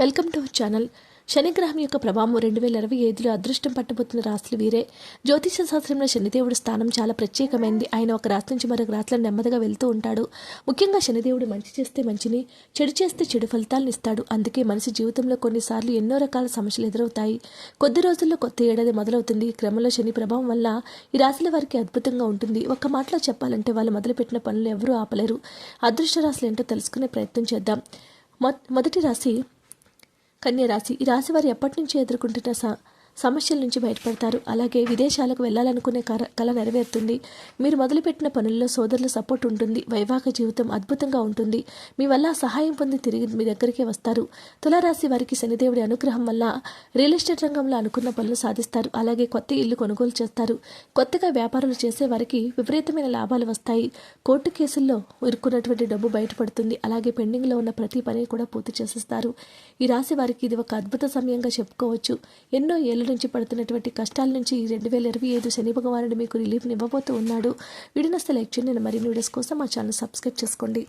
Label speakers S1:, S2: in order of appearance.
S1: Welcome to our channel. శనిగ్రహం యొక్క ప్రభావం రెండు వేల ఇరవై ఐదులో అదృష్టం పట్టబోతున్న రాశులు వీరే. జ్యోతిష శాస్త్రంలో శనిదేవుడి స్థానం చాలా ప్రత్యేకమైంది. ఆయన ఒక రాశి నుంచి మరొక రాశిలో నెమ్మదిగా వెళ్తూ ఉంటాడు. ముఖ్యంగా శనిదేవుడు మంచి చేస్తే మంచిని చెడు చేస్తే చెడు ఫలితాలను ఇస్తాడు. అందుకే మనిషి జీవితంలో కొన్నిసార్లు ఎన్నో రకాల సమస్యలు ఎదురవుతాయి. కొద్ది రోజుల్లో కొత్త ఏడాది మొదలవుతుంది. ఈ క్రమంలో శని ప్రభావం వల్ల ఈ రాశుల వారికి అద్భుతంగా ఉంటుంది. ఒక్క మాటలో చెప్పాలంటే వాళ్ళు మొదలుపెట్టిన పనులు ఎవరూ ఆపలేరు. అదృష్ట రాశులు ఏంటో తెలుసుకునే ప్రయత్నం చేద్దాం. మొ- మొదటి రాశి కన్యరాశి ఈ రాశి వారు ఎప్పటి నుంచి ఎదుర్కొంటున్న స- సమస్యల నుంచి బయటపడతారు. అలాగే విదేశాలకు వెళ్ళాలనుకునే కళ నెరవేరుతుంది. మీరు మొదలుపెట్టిన పనుల్లో సోదరుల సపోర్ట్ ఉంటుంది. వైవాహిక జీవితం అద్భుతంగా ఉంటుంది. మీ వల్ల సహాయం పొంది తిరిగి మీ దగ్గరికి వస్తారు. తులారాశి వారికి శనిదేవుడి అనుగ్రహం వల్ల రియల్ ఎస్టేట్ రంగంలో అనుకున్న పనులు సాధిస్తారు. అలాగే కొత్త ఇల్లు కొనుగోలు చేస్తారు. కొత్తగా వ్యాపారాలు చేసే వారికి విపరీతమైన లాభాలు వస్తాయి. కోర్టు కేసుల్లో ఇరుక్కున్నటువంటి డబ్బు బయటపడుతుంది. అలాగే పెండింగ్లో ఉన్న ప్రతి పని కూడా పూర్తి చేసేస్తారు. ఈ రాశి వారికి ఇది ఒక అద్భుత సమయంగా చెప్పుకోవచ్చు. ఎన్నో ఏళ్ళు ఏళ్ళ నుంచి పడుతున్నటువంటి కష్టాల నుంచి ఈ రెండు వేల ఇరవై ఐదు శని భగవానుడు మీకు రిలీఫ్ని ఇవ్వబోతూ ఉన్నాడు. వీడియోస్ లైక్ చేయండి. మరిన్ని వీడియోస్ కోసం మా ఛానల్ సబ్స్క్రైబ్ చేసుకోండి.